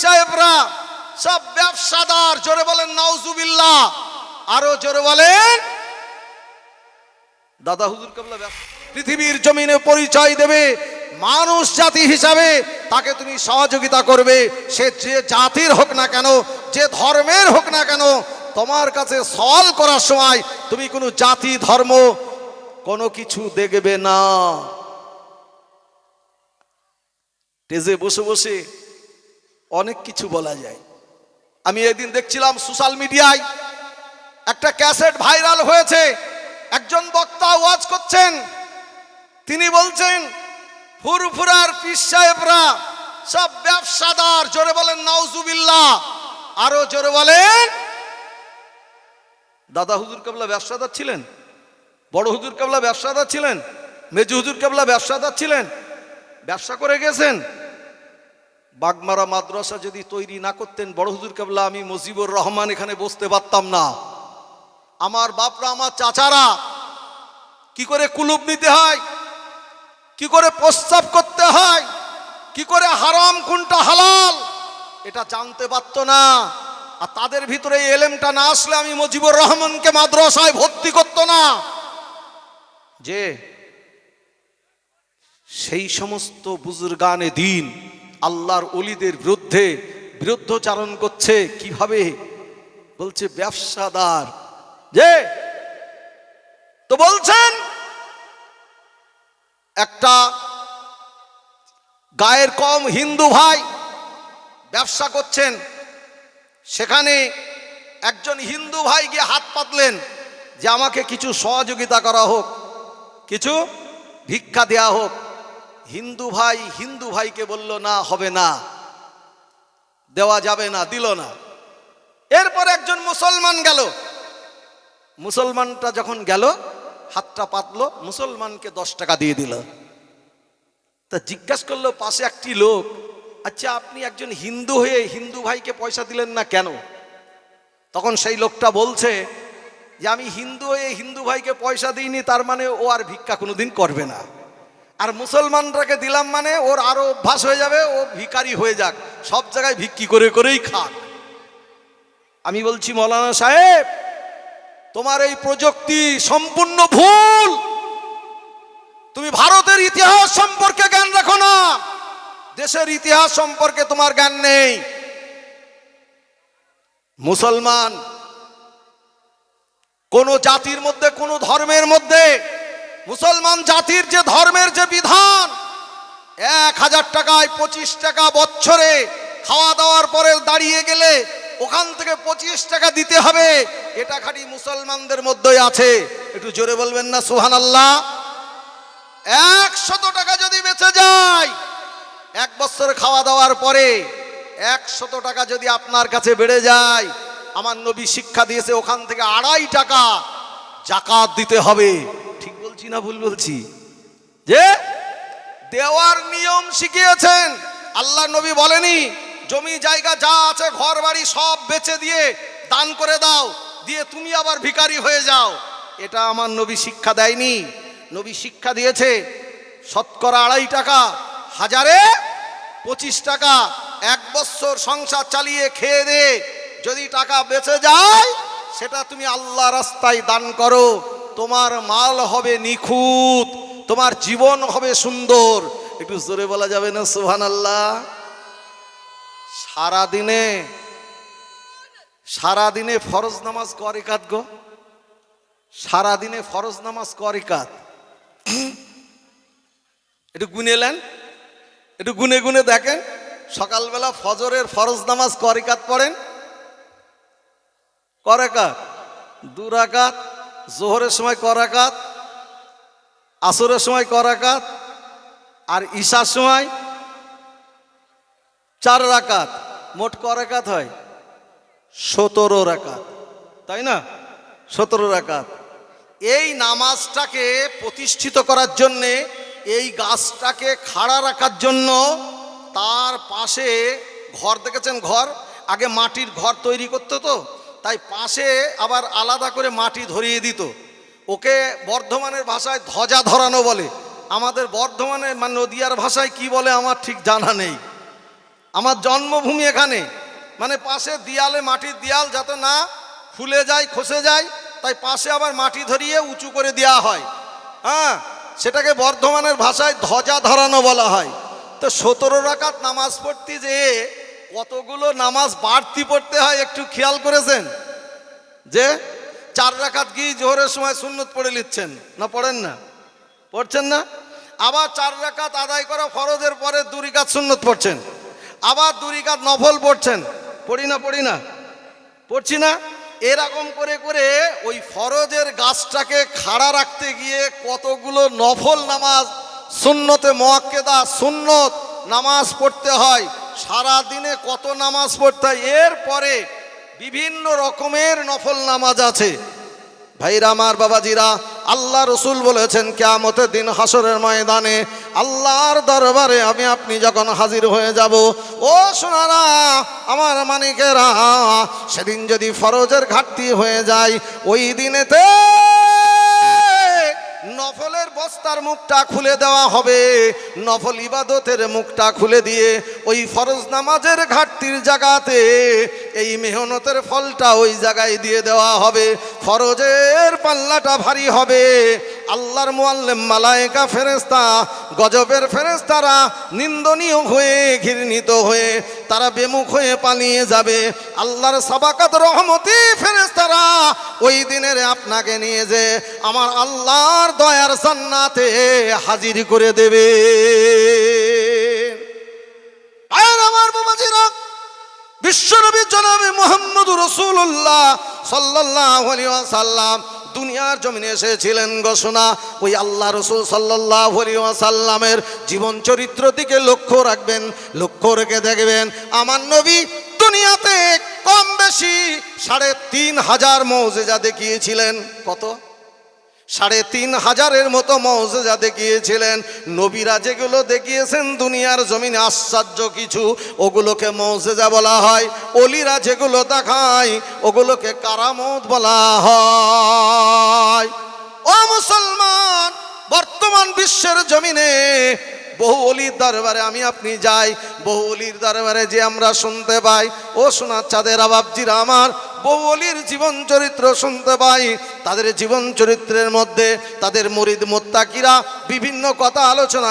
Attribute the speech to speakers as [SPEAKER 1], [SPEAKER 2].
[SPEAKER 1] সাহেবরা সব ব্যবসাদার, জোরে বলেন আরও জোরে বলেন, দাদা হুজুর পৃথিবীর জমিনে পরিচয় দেবে, মানুষ জাতি হিসাবে তাকে তুমি সহযোগিতা করবে। সে যে জাতির হোক না কেন, যে ধর্মের হোক না কেন, তোমার কাছে সওয়াল করার সময় তুমি কোনো জাতি, ধর্ম কোনো কিছু দেখবে না। টেজে বসে বসে অনেক কিছু বলা যায়। আমি এদিন দেখছিলাম সোশ্যাল মিডিয়ায় একটা ক্যাসেট ভাইরাল হয়েছে। একজন বক্তা ওয়াজ করছেন। তিনি বলছেন, ফুরফুরার পীর সাহেবরা সব ব্যবসাদার, জোরে বলেন, নাউজুবিল্লাহ। আরও জোরে বলেন, দাদা হুজুর কাবলা ব্যবসাদার ছিলেন? বড় হুজুর কাবলা ব্যবসাদার ছিলেন? মেজু হুজুর কাবলা ব্যবসাদার ছিলেন? ব্যবসা করে গেছেন? বাগমারা মাদ্রাসা যদি তৈরি না করতেন, বড় হুজুর কাবলা, আমি মুজিবুর রহমান এখানে বসতে পারতাম না। আমার বাপরা, আমার চাচারা, কি করে কুলুপ নিতে হয়? কি করে প্রস্তাব করতে হয়? কি করে হারাম কোনটা হালাল? এটা জানতে পারতো না। আর তাদের ভিতরে এই এলেমটা না আসলে আমি মুজিবুর রহমানকে মাদ্রাসায় ভর্তি করতো না। যে সেই সমস্ত বুজুর্গানে দিন আল্লাহর অলিদের বিরুদ্ধে বিরুদ্ধচারণ করছে কীভাবে? বলছে, ব্যবসাদার। যে, তো বলছেন, একটা গায়ের কম হিন্দু ভাই ব্যবসা করছেন, সেখানে একজন হিন্দু ভাই গিয়ে হাত পাতলেন যে, আমাকে কিছু সহযোগিতা করা হোক, কিছু ভিক্ষা দেয়া হোক। হিন্দু ভাই, হিন্দু ভাইকে বলল, না, হবে না। দেওয়া যাবে না, দিল না। এরপর একজন মুসলমান গেল। মুসলমানটা যখন গেল, হাতটা পাতলো, মুসলমানকে দশ টাকা দিয়ে দিল। তা জিজ্ঞাসা করল, পাশে একটি লোক আচ্ছা আপনি একজন হিন্দু হয়ে হিন্দু ভাইকে পয়সা দিলেন না কেন? তখন সেই লোকটা বলছে যে, আমি হিন্দু হয়ে হিন্দু ভাইকে পয়সা দিইনি, তার মানে ও আর ভিক্ষা কোনোদিন করবে না। আর মুসলমানটাকে দিলাম মানে ওর আরও অভ্যাস হয়ে যাবে, ও ভিকারি হয়ে যাক। সব জায়গায় ভিক্ষি করে করেই খাক। আমি বলছি, মৌলানা সাহেব, তোমার এই প্রযুক্তি সম্পূর্ণ ভুল। তুমি ভারতের ইতিহাস সম্পর্কে জ্ঞান রাখো না। দেশের ইতিহাস সম্পর্কে তোমার জ্ঞান নেই। মুসলমান কোন জাতির মধ্যে, কোন ধর্মের মধ্যে মুসলমান জাতির যে ধর্মের যে বিধান, এক হাজার টাকায় পঁচিশ টাকা বছরে খাওয়া দাওয়ার পরে দাঁড়িয়ে গেলে ওখান থেকে পঁচিশ টাকা দিতে হবে, এটা খালি মুসলমানদের মধ্যেই আছে। একটু জোরে বলবেন না সুহান আল্লাহ একশত টাকা যদি বেঁচে যায়, এক বছর খাওয়া দাওয়ার পরে একশত টাকা যদি আপনার কাছে বেড়ে যায়, আমার নবী শিক্ষা দিয়েছে, ওখান থেকে আড়াই টাকা জাকাত দিতে হবে। বলছি না ভুল বলছি? যে দেওয়ার নিয়ম শিখিয়েছেন, আল্লাহ নবী বলেনি, জমি জায়গা যা আছে ঘর বাড়ি সব বেচে দিয়ে দান করে দাও, দিয়ে তুমি আবার ভিখারি হয়ে যাও। এটা আমার নবী শিক্ষা দেয়নি। নবী শিক্ষা দিয়েছে, শতকরা আড়াই টাকা, হাজারে পঁচিশ টাকা, এক বছর সংসার চালিয়ে খেয়ে দে, যদি টাকা বেঁচে যায়, সেটা তুমি আল্লাহ রাস্তায় দান করো। তোমার মাল হবে নিখুঁত, তোমার জীবন হবে সুন্দর। একটু জোরে বলা যাবে না সুহান আল্লাহ সারাদিনে সারাদিনে ফরজ নামাজ করে কাত গো? সারাদিনে ফরজ নামাজ করে কাত একটু গুনেলেন একটু গুনে গুনে দেখেন। সকালবেলা ফজরের ফরজ নামাজ করিকাত পড়েন? করাকাত দুরাকাত জোহরের সময় করাকাত আসরের সময় করাকাত আর ঈশার সময় চার রাকাত। মোট করাকাত হয়? সতেরো রাকাত। তাই না? সতেরো রাকাত। এই নামাজটাকে প্রতিষ্ঠিত করার জন্যে, এই গাছটাকে খাড়া রাখার জন্য তার পাশে ঘর দেখেছেন ঘর? আগে মাটির ঘর তৈরি করতো তো। তাই পাশে আবার আলাদা করে মাটি ধরিয়ে দিত। ওকে বর্ধমানের ভাষায় ধ্বজা ধরানো বলে। আমাদের বর্ধমানে মানে নদিয়ার ভাষায় কি বলে আমার ঠিক জানা নেই। আমার জন্মভূমি এখানে। মানে পাশে দিয়ালে মাটির দিয়াল যাতে না ফুলে যায়, খসে যায়, তাই পাশে আবার মাটি ধরিয়ে উঁচু করে দেওয়া হয়। হ্যাঁ সেটাকে বর্ধমানের ভাষায় ধ্বজা ধরানো বলা হয়। তো সতেরো রাকাত নামাজ পড়তে যে কতগুলো নামাজ বাড়তি পড়তে হয় একটু খেয়াল করেছেন? যে চার রাকাত গিয়ে জোহরের সময় সুন্নত পড়ে নিচ্ছেন না পড়েন না? পড়ছেন না? আবার চার রাকাত আদায় করা ফরজের পরে দুরিকাত সুন্নত পড়ছেন। আবার দুরিকাত নফল পড়ছেন। পড়ি না পড়ি না? পড়ছি না? এরকম করে করে ওই ফরজের গাছটাকে খাড়া রাখতে গিয়ে কতগুলো নফল নামাজ, সুন্নতে মোয়াক্কেদা, সুন্নত নামাজ পড়তে হয়। সারা দিনে কত নামাজ পড়তে হয়? এরপরে বিভিন্ন রকমের নফল নামাজ আছে। ভাইরা আমার বাবাজিরা, আল্লাহ রসুল বলেছেন, কেয়ামতের দিন হাসরের ময়দানে আল্লাহর দরবারে আমি আপনি যখন হাজির হয়ে যাব, ও সোনারা, আমার মানিকেরা, সেদিন যদি ফরজের ঘাটতি হয়ে যায়, ওই দিনেতে নফলের বস্তার মুখটা খুলে দেওয়া হবে। নফল ইবাদতের মুখটা খুলে দিয়ে ওই ফরজ নামাজের ঘাটতির জায়গাতে এই মেহনতের ফলটা ওই জায়গায় দিয়ে দেওয়া হবে। ফরজের পাল্লাটা ভারী হবে। আল্লাহর মোয়াল্লেম মালায়েকা ফেরেস্তা গজবের ফেরেস্তারা নিন্দনীয় হয়ে ঘৃণিত হয়ে, তারা বেমুখ হয়ে পালিয়ে যাবে। আল্লাহর সাবাকাত রহমতি ফেরেস্তারা ওই দিনের আপনাকে নিয়ে যে আমার আল্লাহর দয়ার জান্নাতে হাজির করে দেবে। আর আমার বিশ্বনবী জনাবে মোহাম্মদ রসুল্লাহ সাল্লাহ সাল্লাম দুনিয়ার জমিনে এসেছিলেন ঘোষণা ওই আল্লাহ রসুল সাল্লাহ সাল্লামের জীবন চরিত্র দিকে লক্ষ্য রাখবেন, লক্ষ্য রেখে দেখবেন, আমার নবী দুনিয়াতে কম বেশি সাড়ে তিন হাজার মৌজেজা দেখিয়েছিলেন। কত? সাড়ে তিন হাজারের মতো মৌজেজা দেখিয়েছিলেন। নবীরা যেগুলো দেখিয়েছেন দুনিয়ার জমিনে আশ্চর্য কিছু, ওগুলোকে মৌজেজা বলা হয়, অলিরা যেগুলো দেখায়, ওগুলোকে কারামত বলা হয়। ও মুসলমান, বর্তমান বিশ্বের জমিনে বহু অলির দরবারে আমি আপনি যাই, বহু অলির দরবারে যে আমরা শুনতে পাই, ও সোনার চাঁদের আবাবজিরা আমার বহু অলির জীবন চরিত্র শুনতে পাই। তাদের জীবন চরিত্রের মধ্যে তাদের মরিদ মোত্তাকিরা বিভিন্ন কথা আলোচনা